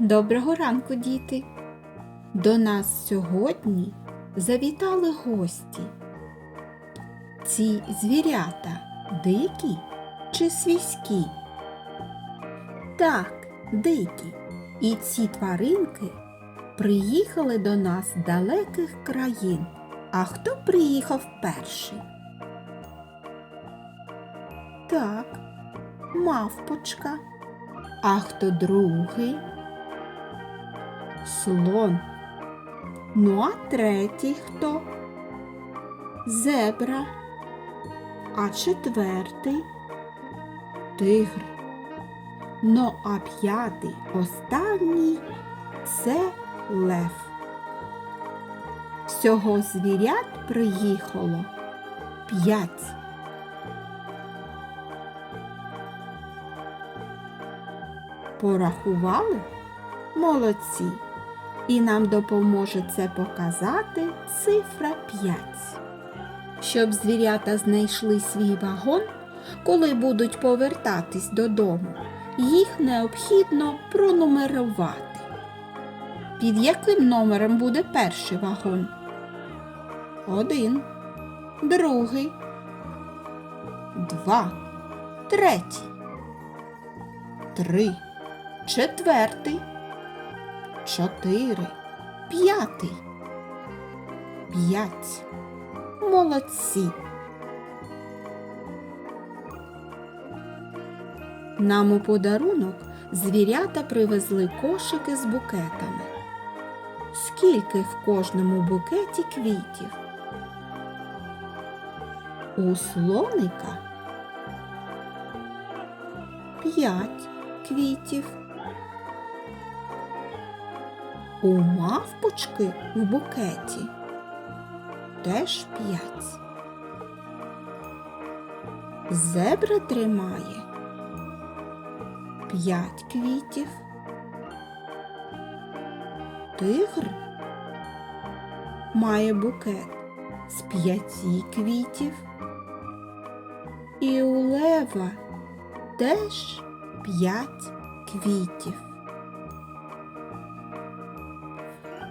Доброго ранку, діти! До нас сьогодні завітали гості. Ці звірята дикі чи свійські? Так, дикі. І ці тваринки приїхали до нас з далеких країн. А хто приїхав перший? Так, мавпочка. А хто другий? Слон. Ну, а третій хто? Зебра. А четвертий тигр. Ну, а п'ятий останній це лев. Всього звірят приїхало п'ять. Порахували? Молодці. І нам допоможе це показати цифра 5. Щоб звірята знайшли свій вагон, коли будуть повертатись додому, їх необхідно пронумерувати. Під яким номером буде перший вагон? Один, другий, два, третій, три, четвертий чотири, п'ятий, п'ять. Молодці. Нам у подарунок звірята привезли кошики з букетами. Скільки в кожному букеті квітів? У слоника п'ять квітів. У мавпочки в букеті теж п'ять. Зебра тримає п'ять квітів. Тигр має букет з п'яти квітів. І у лева теж п'ять квітів.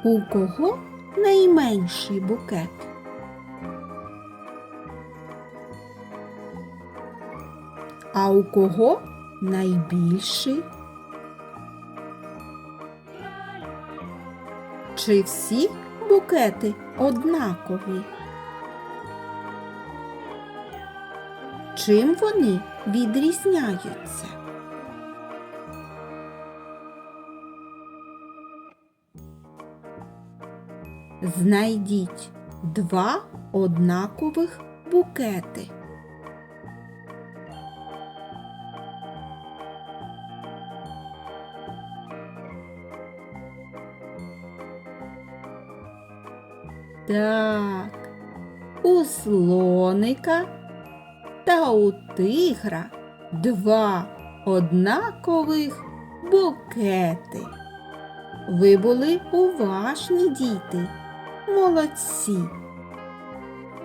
У кого найменший букет? А у кого найбільший? Чи всі букети однакові? Чим вони відрізняються? Знайдіть два однакових букети. Так, у слоника та у тигра два однакових букети. Ви були уважні діти, молодці.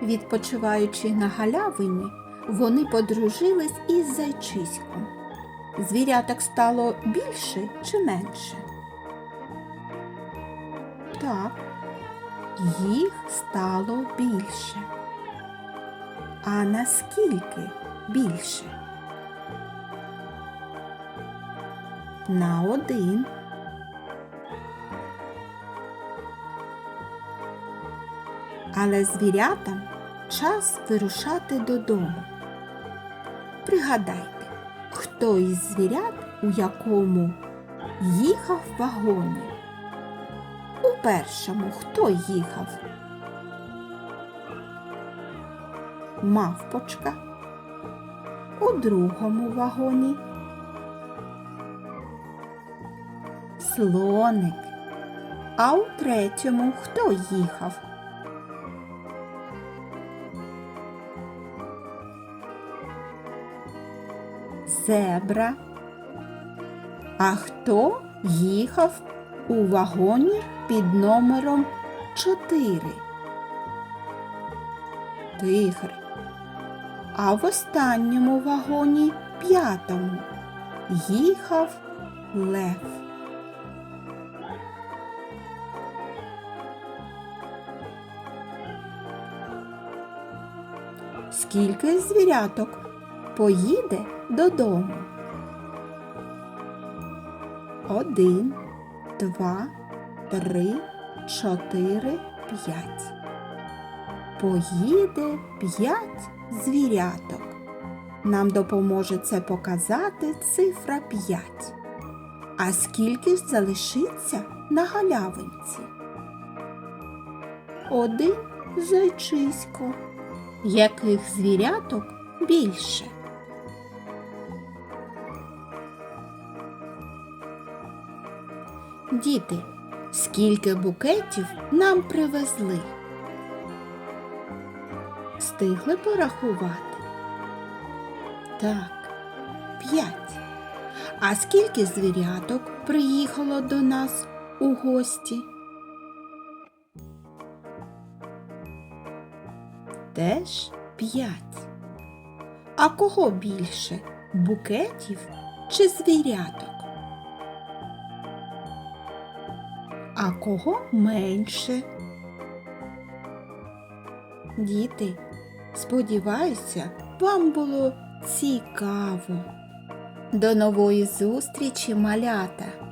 Відпочиваючи на галявині, вони подружились із зайчиськом. Звіряток стало більше чи менше? Так, їх стало більше. А наскільки більше? На один. Але звірятам час вирушати додому. Пригадайте, хто із звірят у якому їхав вагоні. У першому хто їхав? Мавпочка. У другому вагоні. Слоник. А у третьому хто їхав? зебра. А хто їхав у вагоні під номером 4? Тигр. А в останньому вагоні п'ятому їхав лев. Скільки звіряток поїде додому? Один, два, три, чотири, п'ять. Поїде п'ять звіряток. Нам допоможе це показати цифра 5. А скільки ж залишиться на галявинці? Один зайчисько. Яких звіряток більше? Діти, скільки букетів нам привезли? Встигли порахувати? Так, п'ять. А скільки звіряток приїхало до нас у гості? Теж п'ять. А кого більше? Букетів чи звіряток? А кого менше? Діти, сподіваюся, вам було цікаво. До нової зустрічі, малята!